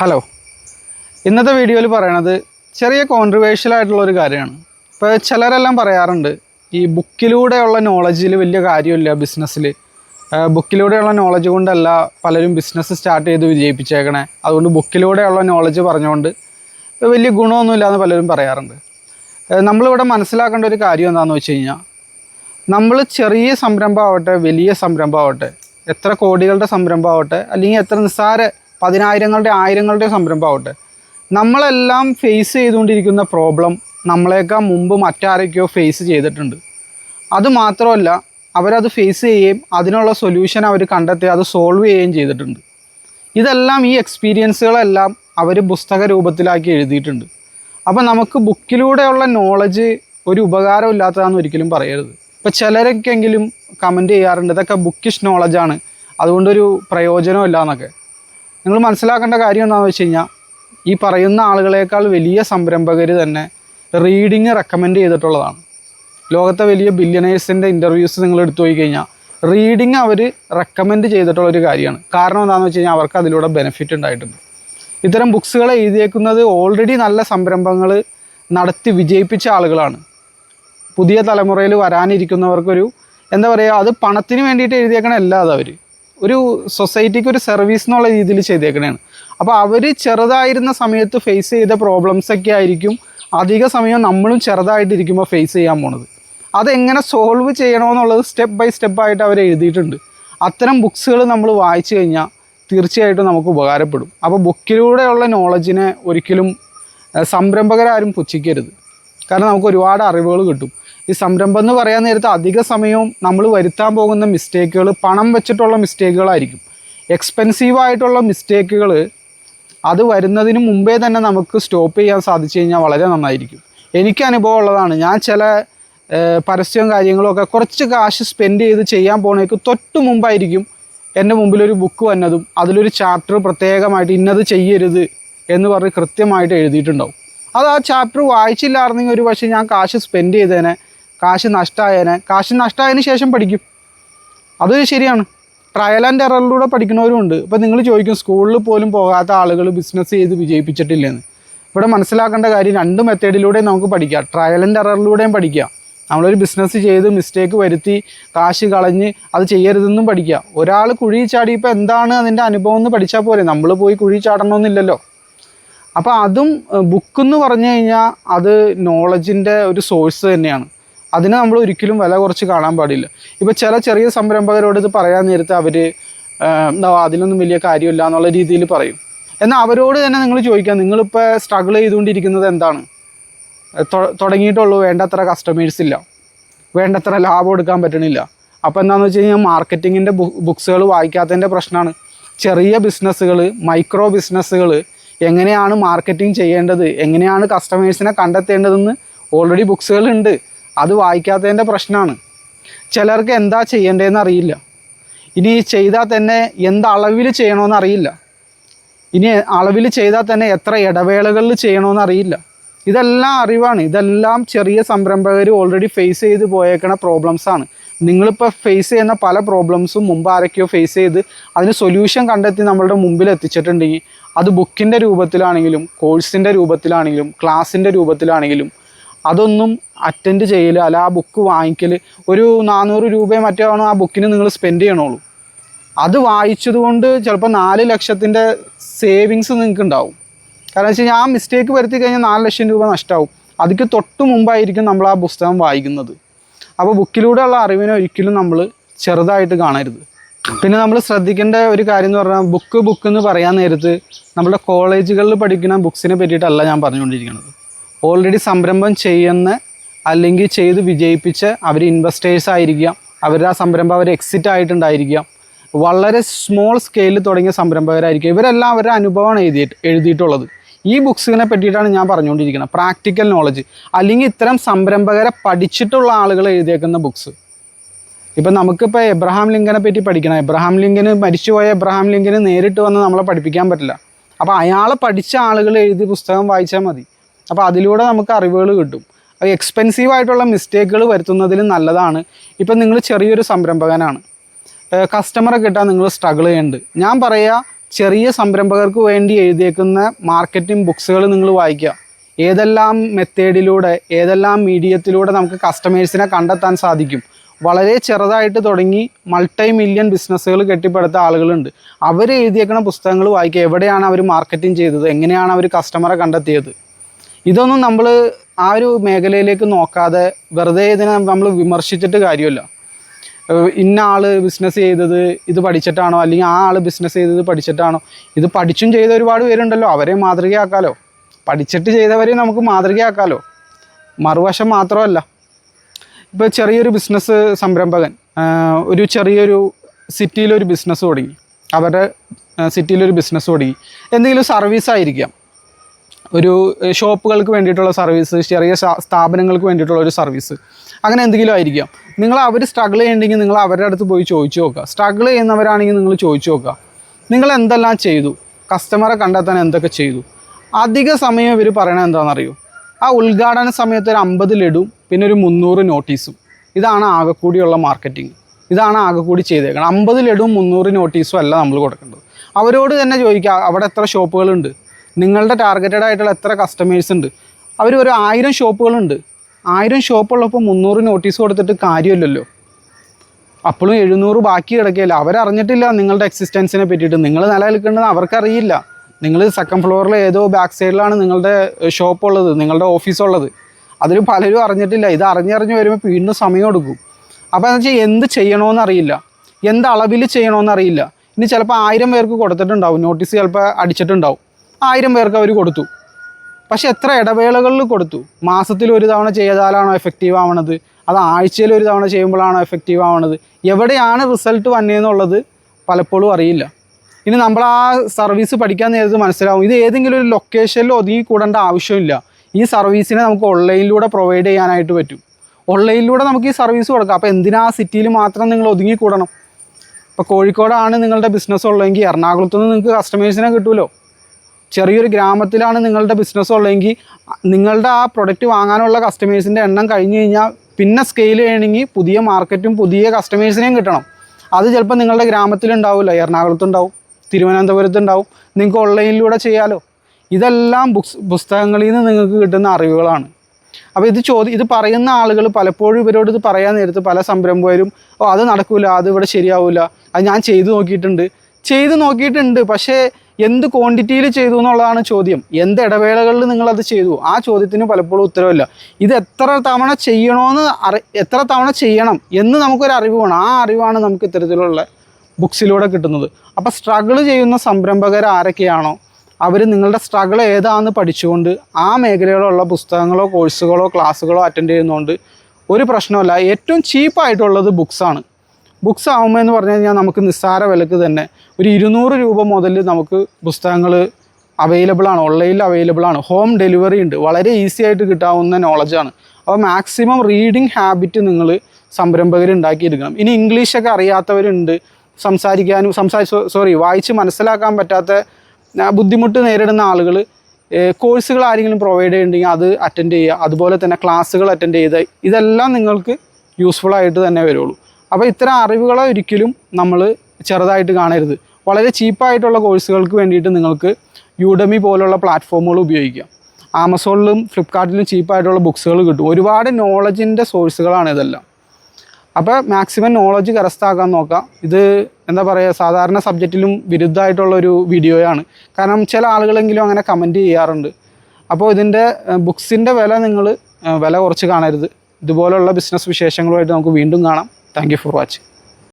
Hello ഇന്നത്തെ വീഡിയോയിൽ പറയണത് ചെറിയ കോൺട്രവേഴ്ഷ്യൽ ആയിട്ടുള്ള ഒരു കാര്യമാണ്. ഇപ്പോൾ ചിലരെല്ലാം പറയാറുണ്ട് ഈ ബുക്കിലൂടെയുള്ള നോളജിൽ വലിയ കാര്യമില്ല ബിസിനസ്സിൽ ബുക്കിലൂടെയുള്ള നോളജ് കൊണ്ടല്ല പലരും ബിസിനസ് സ്റ്റാർട്ട് ചെയ്ത് വിജയിപ്പിച്ചേക്കണേ. അതുകൊണ്ട് ബുക്കിലൂടെയുള്ള നോളജ് പറഞ്ഞുകൊണ്ട് വലിയ ഗുണമൊന്നുമില്ല എന്ന് പലരും പറയാറുണ്ട്. നമ്മളിവിടെ മനസ്സിലാക്കേണ്ട ഒരു കാര്യം എന്താണെന്ന് വെച്ച് കഴിഞ്ഞാൽ നമ്മൾ ചെറിയ സംരംഭമാവട്ടെ വലിയ സംരംഭമാവട്ടെ എത്ര കോടികളുടെ സംരംഭമാവട്ടെ അല്ലെങ്കിൽ എത്ര നിസ്സാര പതിനായിരങ്ങളുടെ ആയിരങ്ങളുടെ സംരംഭമാവട്ടെ. നമ്മളെല്ലാം ഫേസ് ചെയ്തുകൊണ്ടിരിക്കുന്ന പ്രോബ്ലം നമ്മളെക്കാൾ മുമ്പ് മറ്റാരൊക്കെയോ ഫേസ് ചെയ്തിട്ടുണ്ട്. അത് മാത്രമല്ല അവരത് ഫേസ് ചെയ്യുകയും അതിനുള്ള സൊല്യൂഷൻ അവർ കണ്ടെത്തി അത് സോൾവ് ചെയ്യുകയും ചെയ്തിട്ടുണ്ട്. ഇതെല്ലാം ഈ എക്സ്പീരിയൻസുകളെല്ലാം അവർ പുസ്തക രൂപത്തിലാക്കി എഴുതിയിട്ടുണ്ട്. അപ്പോൾ നമുക്ക് ബുക്കിലൂടെയുള്ള നോളജ് ഒരു ഉപകാരമില്ലാത്തതാണെന്ന് ഒരിക്കലും പറയരുത്. ഇപ്പോൾ ചിലരൊക്കെങ്കിലും കമന്റ് ചെയ്യാറുണ്ട് ഇതൊക്കെ ബുക്കിഷ് നോളജാണ് അതുകൊണ്ടൊരു പ്രയോജനമില്ല എന്നൊക്കെ നിങ്ങൾ മനസ്സിലാക്കേണ്ട കാര്യം എന്താണെന്ന് വെച്ച് കഴിഞ്ഞാൽ ഈ പറയുന്ന ആളുകളേക്കാൾ വലിയ സംരംഭകർ തന്നെ റീഡിങ് റെക്കമെൻഡ് ചെയ്തിട്ടുള്ളതാണ്. ലോകത്തെ വലിയ ബില്യനേഴ്സിന്റെ ഇന്റർവ്യൂസ് നിങ്ങൾ എടുത്തു പോയി കഴിഞ്ഞാൽ റീഡിങ് അവർ റെക്കമെൻഡ് ചെയ്തിട്ടുള്ള ഒരു കാര്യമാണ്. കാരണം എന്താണെന്ന് വെച്ച് കഴിഞ്ഞാൽ അവർക്ക് അതിലൂടെ ബെനിഫിറ്റ് ഉണ്ടായിട്ടുണ്ട്. ഇത്തരം ബുക്സുകൾ എഴുതിയേക്കുന്നത് ഓൾറെഡി നല്ല സംരംഭങ്ങൾ നടത്തി വിജയിപ്പിച്ച ആളുകളാണ്. പുതിയ തലമുറയിൽ വരാനിരിക്കുന്നവർക്കൊരു എന്താ പറയുക അത് പണത്തിന് വേണ്ടിയിട്ട് എഴുതിയേക്കണമല്ല അവർ ഒരു സൊസൈറ്റിക്ക് ഒരു സർവീസ് എന്നുള്ള രീതിയിൽ ചെയ്തേക്കണേണ്. അപ്പോൾ അവർ ചെറുതായിരുന്ന സമയത്ത് ഫേസ് ചെയ്ത പ്രോബ്ലംസ് ഒക്കെ ആയിരിക്കും. അധിക സമയം നമ്മളും ചെറുതായിട്ടിരിക്കുമ്പോൾ ഫേസ് ചെയ്യാൻ പോണത്. അതെങ്ങനെ സോൾവ് ചെയ്യണമെന്നുള്ളത് സ്റ്റെപ്പ് ബൈ സ്റ്റെപ്പായിട്ട് അവർ എഴുതിയിട്ടുണ്ട്. അത്തരം ബുക്സുകൾ നമ്മൾ വായിച്ചു കഴിഞ്ഞാൽ തീർച്ചയായിട്ടും നമുക്ക് ഉപകാരപ്പെടും. അപ്പോൾ ബുക്കിലൂടെയുള്ള നോളജിനെ ഒരിക്കലും സംരംഭകരാരും പുച്ഛിക്കരുത്. കാരണം നമുക്ക് ഒരുപാട് അറിവുകൾ കിട്ടും. ഈ സംരംഭം എന്ന് പറയാൻ നേരത്ത് അധിക സമയവും നമ്മൾ വരുത്താൻ പോകുന്ന മിസ്റ്റേക്കുകൾ പണം വെച്ചിട്ടുള്ള മിസ്റ്റേക്കുകളായിരിക്കും എക്സ്പെൻസീവ് ആയിട്ടുള്ള മിസ്റ്റേക്കുകൾ അത് വരുന്നതിന് മുമ്പേ തന്നെ നമുക്ക് സ്റ്റോപ്പ് ചെയ്യാൻ സാധിച്ചു കഴിഞ്ഞാൽ വളരെ നന്നായിരിക്കും. എനിക്ക് അനുഭവം ഉള്ളതാണ്. ഞാൻ ചില പരസ്യവും കാര്യങ്ങളും ഒക്കെ കുറച്ച് കാശ് സ്പെൻഡ് ചെയ്ത് ചെയ്യാൻ പോണേക്ക് തൊട്ട് മുമ്പായിരിക്കും എന്റെ മുമ്പിലൊരു ബുക്ക് വന്നതും അതിലൊരു ചാപ്റ്റർ പ്രത്യേകമായിട്ട് ഇന്നത് ചെയ്യരുത് എന്ന് പറഞ്ഞ് കൃത്യമായിട്ട് എഴുതിയിട്ടുണ്ടാവും. അത് ആ ചാപ്റ്റർ വായിച്ചില്ലായിരുന്നെങ്കിൽ ഒരു പക്ഷേ ഞാൻ കാശ് സ്പെൻഡ് ചെയ്തേനെ കാശ് നഷ്ടമായേനെ കാശ് നഷ്ടമായതിന് ശേഷം പഠിക്കും. അത് ശരിയാണ്. ട്രയൽ ആൻഡ് എററിലൂടെ പഠിക്കുന്നവരുമുണ്ട്. ഇപ്പം നിങ്ങൾ ചോദിക്കും സ്കൂളിൽ പോലും പോകാത്ത ആളുകൾ ബിസിനസ് ചെയ്ത് വിജയിപ്പിച്ചിട്ടില്ലെന്ന്. ഇവിടെ മനസ്സിലാക്കേണ്ട കാര്യം രണ്ട് മെത്തേഡിലൂടെയും നമുക്ക് പഠിക്കാം. ട്രയൽ ആൻഡ് എററിലൂടെയും പഠിക്കാം. നമ്മളൊരു ബിസിനസ് ചെയ്ത് മിസ്റ്റേക്ക് വരുത്തി കാശ് കളഞ്ഞ് അത് ചെയ്യരുതെന്നും പഠിക്കാം. ഒരാൾ കുഴി ചാടിയപ്പോൾ എന്താണ് അതിന്റെ അനുഭവം എന്ന് പഠിച്ചാൽ പോരെ. നമ്മൾ പോയി കുഴി ചാടണമെന്നില്ലല്ലോ അപ്പോൾ അതും ബുക്ക് എന്ന് പറഞ്ഞു കഴിഞ്ഞാൽ അത് നോളജിന്റെ ഒരു സോഴ്സ് തന്നെയാണ്. അതിനെ നമ്മൾ ഒരിക്കലും വില കുറച്ച് കാണാൻ പാടില്ല. ഇപ്പോൾ ചില ചെറിയ സംരംഭകരോട് ഇത് പറയാൻ നേരത്തെ അവർ എന്താ അതിലൊന്നും വലിയ കാര്യമില്ല എന്നുള്ള രീതിയിൽ പറയും. എന്നാൽ അവരോട് തന്നെ നിങ്ങൾ ചോദിക്കാം നിങ്ങളിപ്പോൾ സ്ട്രഗിൾ ചെയ്തുകൊണ്ടിരിക്കുന്നത് എന്താണ്? തുടങ്ങിയിട്ടുള്ളൂ വേണ്ടത്ര കസ്റ്റമേഴ്സ് ഇല്ല. വേണ്ടത്ര ലാഭം എടുക്കാൻ പറ്റണില്ല. അപ്പോൾ എന്താണെന്ന് വെച്ച് കഴിഞ്ഞാൽ മാർക്കറ്റിങ്ങിന്റെ ബുക്സുകൾ വായിക്കാത്തതിന്റെ പ്രശ്നമാണ് ചെറിയ ബിസിനസ്സുകൾ മൈക്രോ ബിസിനസ്സുകൾ എങ്ങനെയാണ് മാർക്കറ്റിംഗ് ചെയ്യേണ്ടത് എങ്ങനെയാണ് കസ്റ്റമേഴ്സിനെ കണ്ടെത്തേണ്ടതെന്ന് ഓൾറെഡി ബുക്സുകളുണ്ട് അത് വായിക്കാത്തതിന്റെ പ്രശ്നമാണ്. ചിലർക്ക് എന്താ ചെയ്യേണ്ടതെന്ന് അറിയില്ല. ഇനി ചെയ്താൽ തന്നെ എന്ത് അളവിൽ ചെയ്യണമെന്ന് അറിയില്ല. ഇനി അളവിൽ ചെയ്താൽ തന്നെ എത്ര ഇടവേളകളിൽ ചെയ്യണമെന്ന് അറിയില്ല. ഇതെല്ലാം അറിവാണ്. ഇതെല്ലാം ചെറിയ സംരംഭകർ ഓൾറെഡി ഫേസ് ചെയ്ത് പോയേക്കണ പ്രോബ്ലംസാണ് നിങ്ങളിപ്പോൾ ഫേസ് ചെയ്യുന്ന പല പ്രോബ്ലംസും മുമ്പ് ആരൊക്കെയോ ഫേസ് ചെയ്ത് അതിന് സൊല്യൂഷൻ കണ്ടെത്തി നമ്മളുടെ മുമ്പിൽ എത്തിച്ചിട്ടുണ്ടെങ്കിൽ അത് ബുക്കിന്റെ രൂപത്തിലാണെങ്കിലും കോഴ്സിന്റെ രൂപത്തിലാണെങ്കിലും ക്ലാസ്സിന്റെ രൂപത്തിലാണെങ്കിലും അതൊന്നും അറ്റൻഡ് ചെയ്യൽ അല്ല ആ ബുക്ക് വാങ്ങിക്കൽ ഒരു നാനൂറ് രൂപയോ മറ്റോ ആണോ ആ ബുക്കിന് നിങ്ങൾ സ്പെൻഡ് ചെയ്യണുള്ളൂ അത് വായിച്ചതുകൊണ്ട് ചിലപ്പോൾ നാല് ലക്ഷത്തിന്റെ സേവിങ്സ് നിങ്ങൾക്ക് ഉണ്ടാവും കാരണം വെച്ചാൽ ആ മിസ്റ്റേക്ക് വരുത്തി കഴിഞ്ഞാൽ നാല് ലക്ഷം രൂപ നഷ്ടമാവും അതിക്ക് തൊട്ട് മുമ്പായിരിക്കും നമ്മൾ ആ പുസ്തകം വായിക്കുന്നത്. അപ്പോൾ ബുക്കിലൂടെയുള്ള അറിവിനെ ഒരിക്കലും നമ്മൾ ചെറുതായിട്ട് കാണരുത്. പിന്നെ നമ്മൾ ശ്രദ്ധിക്കേണ്ട ഒരു കാര്യം എന്ന് പറഞ്ഞാൽ ബുക്ക് ബുക്ക് എന്ന് പറയാൻ നേരത്ത് നമ്മുടെ കോളേജുകളിൽ പഠിക്കുന്ന ബുക്സിനെ പറ്റിയിട്ടല്ല ഞാൻ പറഞ്ഞുകൊണ്ടിരിക്കുന്നത് ഓൾറെഡി സംരംഭം ചെയ്യുന്ന അല്ലെങ്കിൽ ചെയ്ത് വിജയിപ്പിച്ച് അവർ ഇൻവെസ്റ്റേഴ്സ് ആയിരിക്കാം. അവരുടെ ആ സംരംഭം അവർ എക്സിറ്റ് ആയിട്ടുണ്ടായിരിക്കാം. വളരെ സ്മോൾ സ്കെയിലിൽ തുടങ്ങിയ സംരംഭകരായിരിക്കും. ഇവരെല്ലാം അവരുടെ അനുഭവമാണ് എഴുതിയിട്ട് എഴുതിയിട്ടുള്ളത്. ഈ ബുക്സിനെ പറ്റിയിട്ടാണ് ഞാൻ പറഞ്ഞുകൊണ്ടിരിക്കുന്നത്. പ്രാക്ടിക്കൽ നോളജ് അല്ലെങ്കിൽ ഇത്തരം സംരംഭകരെ പഠിച്ചിട്ടുള്ള ആളുകൾ എഴുതിയേക്കുന്ന ബുക്സ് ഇപ്പം നമുക്കിപ്പോൾ എബ്രഹാം ലിങ്കനെ പറ്റി പഠിക്കണം. എബ്രഹാം ലിങ്കന് മരിച്ചുപോയ എബ്രഹാം ലിങ്കന് നേരിട്ട് വന്ന് നമ്മളെ പഠിപ്പിക്കാൻ പറ്റില്ല. അപ്പോൾ അയാളെ പഠിച്ച ആളുകൾ എഴുതി പുസ്തകം വായിച്ചാൽ മതി. അപ്പോൾ അതിലൂടെ നമുക്ക് അറിവുകൾ കിട്ടും. അത് എക്സ്പെൻസീവ് ആയിട്ടുള്ള മിസ്റ്റേക്കുകൾ വരുത്തുന്നതിലും നല്ലതാണ്. ഇപ്പം നിങ്ങൾ ചെറിയൊരു സംരംഭകനാണ്. കസ്റ്റമറെ കിട്ടാൻ നിങ്ങൾ സ്ട്രഗിൾ ചെയ്യുന്നുണ്ട് ഞാൻ പറയുക ചെറിയ സംരംഭകർക്ക് വേണ്ടി എഴുതിയേക്കുന്ന മാർക്കറ്റിംഗ് ബുക്സുകൾ നിങ്ങൾ വായിക്കുക. ഏതെല്ലാം മെത്തേഡിലൂടെ ഏതെല്ലാം മീഡിയത്തിലൂടെ നമുക്ക് കസ്റ്റമേഴ്സിനെ കണ്ടെത്താൻ സാധിക്കും. വളരെ ചെറുതായിട്ട് തുടങ്ങി മൾട്ടി മില്യൺ ബിസിനസ്സുകൾ കെട്ടിപ്പടുത്ത ആളുകളുണ്ട്. അവർ എഴുതിയേക്കുന്ന പുസ്തകങ്ങൾ വായിക്കുക. എവിടെയാണ് അവർ മാർക്കറ്റിംഗ് ചെയ്തത്? എങ്ങനെയാണ് അവർ കസ്റ്റമറെ കണ്ടെത്തിയത്? ഇതൊന്നും നമ്മൾ ആ ഒരു മേഖലയിലേക്ക് നോക്കാതെ വെറുതെ ഇതിനെ നമ്മൾ വിമർശിച്ചിട്ട് കാര്യമല്ല. ഇന്ന ആൾ ബിസിനസ് ചെയ്തത് ഇത് പഠിച്ചിട്ടാണോ? അല്ലെങ്കിൽ ആ ആൾ ബിസിനസ് ചെയ്തത് പഠിച്ചിട്ടാണോ? ഇത് പഠിച്ചും ചെയ്ത ഒരുപാട് പേരുണ്ടല്ലോ അവരെ മാതൃകയാക്കാലോ. പഠിച്ചിട്ട് ചെയ്തവരെ നമുക്ക് മാതൃകയാക്കാലോ. മറുവശം മാത്രമല്ല. ഇപ്പോൾ ചെറിയൊരു ബിസിനസ് സംരംഭകൻ ഒരു ചെറിയൊരു സിറ്റിയിലൊരു ബിസിനസ് തുടങ്ങി. അവരുടെ സിറ്റിയിലൊരു ബിസിനസ് തുടങ്ങി. എന്തെങ്കിലും സർവീസ് ആയിരിക്കാം. ഒരു ഷോപ്പുകൾക്ക് വേണ്ടിയിട്ടുള്ള സർവീസ് ചെറിയ സ്ഥാപനങ്ങൾക്ക് വേണ്ടിയിട്ടുള്ള ഒരു സർവീസ്. അങ്ങനെ എന്തെങ്കിലും ആയിരിക്കാം. നിങ്ങൾ അവർ സ്ട്രഗിൾ ചെയ്യുന്നുണ്ടെങ്കിൽ നിങ്ങൾ അവരുടെ അടുത്ത് പോയി ചോദിച്ചു നോക്കുക. സ്ട്രഗിൾ ചെയ്യുന്നവരാണെങ്കിൽ നിങ്ങൾ ചോദിച്ചു നോക്കുക. നിങ്ങൾ എന്തെല്ലാം ചെയ്തു? കസ്റ്റമറെ കണ്ടെത്താൻ എന്തൊക്കെ ചെയ്തു? അധിക സമയം ഇവർ പറയണത് എന്താണെന്നറിയോ? ആ ഉദ്ഘാടന സമയത്ത് ഒരു അമ്പത് ലഡും പിന്നെ ഒരു മുന്നൂറ് നോട്ടീസും. ഇതാണ് ആകെക്കൂടിയുള്ള മാർക്കറ്റിംഗ് ഇതാണ് ആകെക്കൂടി ചെയ്തേക്കണം അമ്പത് ലഡും മുന്നൂറ് നോട്ടീസും അല്ല നമ്മൾ കൊടുക്കേണ്ടത്. അവരോട് തന്നെ ചോദിക്കുക അവിടെ എത്ര ഷോപ്പുകളുണ്ട്? നിങ്ങളുടെ ടാർഗറ്റഡ് ആയിട്ടുള്ള എത്ര കസ്റ്റമേഴ്സ് ഉണ്ട്? അവർ ഒരു ആയിരം ഷോപ്പുകളുണ്ട്. ആയിരം ഷോപ്പുള്ളപ്പോൾ മുന്നൂറ് നോട്ടീസ് കൊടുത്തിട്ട് കാര്യമില്ലല്ലോ. അപ്പോഴും എഴുന്നൂറ് ബാക്കി കിടക്കുകയില്ല അവരറിഞ്ഞിട്ടില്ല നിങ്ങളുടെ എക്സിസ്റ്റൻസിനെ പറ്റിയിട്ട്. നിങ്ങൾ നിലനിൽക്കേണ്ടത് അവർക്കറിയില്ല. നിങ്ങൾ സെക്കൻഡ് ഫ്ലോറിൽ ഏതോ ബാക്ക് സൈഡിലാണ് നിങ്ങളുടെ ഷോപ്പ് ഉള്ളത് നിങ്ങളുടെ ഓഫീസ് ഉള്ളത് അതിൽ പലരും അറിഞ്ഞിട്ടില്ല. ഇത് അറിഞ്ഞറിഞ്ഞ് വരുമ്പോൾ വീണ്ടും സമയം എടുക്കും. അപ്പോൾ എന്ന് വെച്ചാൽ എന്ത് ചെയ്യണമെന്നറിയില്ല എന്ത് അളവിൽ ചെയ്യണമെന്നറിയില്ല ഇനി ചിലപ്പോൾ ആയിരം പേർക്ക് കൊടുത്തിട്ടുണ്ടാവും. നോട്ടീസ് ചിലപ്പോൾ അടിച്ചിട്ടുണ്ടാവും. ആയിരം പേർക്ക് അവർ കൊടുത്തു. പക്ഷെ എത്ര ഇടവേളകളിൽ കൊടുത്തു. മാസത്തിൽ ഒരു തവണ ചെയ്താലാണോ എഫക്റ്റീവ് ആവണത്? അത് ആഴ്ചയിൽ ഒരു തവണ ചെയ്യുമ്പോഴാണോ എഫക്റ്റീവ് ആവണത്? എവിടെയാണ് റിസൾട്ട് വന്നതെന്നുള്ളത് പലപ്പോഴും അറിയില്ല. ഇനി നമ്മൾ ആ സർവീസ് പഠിക്കാൻ നേരത്ത് മനസ്സിലാവും. ഇത് ഏതെങ്കിലും ഒരു ലൊക്കേഷനിൽ ഒതുങ്ങി കൂടേണ്ട ആവശ്യമില്ല. ഈ സർവീസിനെ നമുക്ക് ഓൺലൈനിലൂടെ പ്രൊവൈഡ് ചെയ്യാനായിട്ട് പറ്റും. ഓൺലൈനിലൂടെ നമുക്ക് ഈ സർവീസ് കൊടുക്കാം. അപ്പോൾ എന്തിനാ ആ സിറ്റിയിൽ മാത്രം നിങ്ങൾ ഒതുങ്ങി കൂടണം? ഇപ്പോൾ കോഴിക്കോടാണ് നിങ്ങളുടെ ബിസിനസ് ഉള്ളതെങ്കിൽ എറണാകുളത്തുനിന്ന് നിങ്ങൾക്ക് കസ്റ്റമേഴ്സിനെ കിട്ടുമല്ലോ ചെറിയൊരു ഗ്രാമത്തിലാണ് നിങ്ങളുടെ ബിസിനസ് ഉള്ളതെങ്കിൽ നിങ്ങളുടെ ആ പ്രൊഡക്റ്റ് വാങ്ങാനുള്ള കസ്റ്റമേഴ്സിന്റെ എണ്ണം കഴിഞ്ഞ് കഴിഞ്ഞാൽ പിന്നെ സ്കെയിൽ ചെയ്യണമെങ്കിൽ പുതിയ മാർക്കറ്റും പുതിയ കസ്റ്റമേഴ്സിനെയും കിട്ടണം. അത് ചിലപ്പോൾ നിങ്ങളുടെ ഗ്രാമത്തിലുണ്ടാവില്ല എറണാകുളത്തുണ്ടാവും തിരുവനന്തപുരത്തുണ്ടാവും നിങ്ങൾക്ക് ഓൺലൈനിലൂടെ ചെയ്യാലോ. ഇതെല്ലാം ബുക്സ് പുസ്തകങ്ങളിൽ നിന്ന് നിങ്ങൾക്ക് കിട്ടുന്ന അറിവുകളാണ്. അപ്പോൾ ഇത് ചോദ്യം ഇത് പറയുന്ന ആളുകൾ പലപ്പോഴും ഇവരോട് ഇത് പറയാൻ നേരത്ത് പല സംരംഭകരും ഓ അത് നടക്കില്ല അത് ഇവിടെ ശരിയാവില്ല അത് ഞാൻ ചെയ്തു നോക്കിയിട്ടുണ്ട്. ചെയ്തു നോക്കിയിട്ടുണ്ട്. പക്ഷേ എന്ത് ക്വാണ്ടിറ്റിയിൽ ചെയ്തു എന്നുള്ളതാണ് ചോദ്യം. എന്ത് ഇടവേളകളിൽ നിങ്ങളത് ചെയ്തു? ആ ചോദ്യത്തിന് പലപ്പോഴും ഉത്തരവില്ല. ഇത് എത്ര തവണ ചെയ്യണമെന്ന് അറി എത്ര തവണ ചെയ്യണം എന്ന് നമുക്കൊരു അറിവ് വേണം. ആ അറിവാണ് നമുക്ക് ഇത്തരത്തിലുള്ള ബുക്സിലൂടെ കിട്ടുന്നത്. അപ്പോൾ സ്ട്രഗിൾ ചെയ്യുന്ന സംരംഭകർ ആരൊക്കെയാണോ? അവർ നിങ്ങളുടെ സ്ട്രഗിൾ ഏതാണെന്ന് പഠിച്ചുകൊണ്ട് ആ മേഖലയിലുള്ള പുസ്തകങ്ങളോ കോഴ്സുകളോ ക്ലാസ്സുകളോ അറ്റൻഡ് ചെയ്യുന്നതുകൊണ്ട് ഒരു പ്രശ്നമല്ല ഏറ്റവും ചീപ്പായിട്ടുള്ളത് ബുക്സാണ് ബുക്സ് ആകുമ്പോൾ എന്ന് പറഞ്ഞു കഴിഞ്ഞാൽ നമുക്ക് നിസ്സാര വിലക്ക് തന്നെ. ഒരു ഇരുന്നൂറ് രൂപ മുതൽ നമുക്ക് പുസ്തകങ്ങൾ അവൈലബിൾ ആണ് ഓൺലൈനിൽ അവൈലബിൾ ആണ്. ഹോം ഡെലിവറി ഉണ്ട്. വളരെ ഈസി ആയിട്ട് കിട്ടാവുന്ന നോളജാണ് അപ്പോൾ മാക്സിമം റീഡിങ് ഹാബിറ്റ് നിങ്ങൾ സംരംഭകർ ഉണ്ടാക്കിയെടുക്കണം. ഇനി ഇംഗ്ലീഷൊക്കെ അറിയാത്തവരുണ്ട് സംസാരിക്കാനും സംസാരി സോറി വായിച്ച് മനസ്സിലാക്കാൻ പറ്റാത്ത ബുദ്ധിമുട്ട് നേരിടുന്ന ആളുകൾ കോഴ്സുകൾ ആരെങ്കിലും പ്രൊവൈഡ് ചെയ്യുന്നുണ്ടെങ്കിൽ അത് അറ്റൻഡ് ചെയ്യുക. അതുപോലെ തന്നെ ക്ലാസ്സുകൾ അറ്റൻഡ് ചെയ്ത് ഇതെല്ലാം നിങ്ങൾക്ക് യൂസ്ഫുൾ ആയിട്ട് തന്നെ വരുള്ളൂ. അപ്പോൾ ഇത്തരം അറിവുകളെ ഒരിക്കലും നമ്മൾ ചെറുതായിട്ട് കാണരുത്. വളരെ ചീപ്പായിട്ടുള്ള കോഴ്സുകൾക്ക് വേണ്ടിയിട്ട് നിങ്ങൾക്ക് യൂഡമി പോലുള്ള പ്ലാറ്റ്ഫോമുകൾ ഉപയോഗിക്കാം. ആമസോണിലും ഫ്ലിപ്കാർട്ടിലും ചീപ്പായിട്ടുള്ള ബുക്സുകൾ കിട്ടും. ഒരുപാട് നോളജിന്റെ സോഴ്സുകളാണ് ഇതെല്ലാം. അപ്പോൾ മാക്സിമം നോളജ് കരസ്ഥാക്കാൻ നോക്കാം. ഇത് എന്താ പറയുക സാധാരണ സബ്ജക്റ്റിലും വിരുദ്ധമായിട്ടുള്ളൊരു വീഡിയോയാണ് കാരണം ചില ആളുകളെങ്കിലും അങ്ങനെ കമന്റ് ചെയ്യാറുണ്ട്. അപ്പോൾ ഇതിന്റെ ബുക്സിന്റെ വില നിങ്ങൾ വില കുറച്ച് കാണരുത്. ഇതുപോലുള്ള ബിസിനസ് വിശേഷങ്ങളുമായിട്ട് നമുക്ക് വീണ്ടും കാണാം. Thank for watching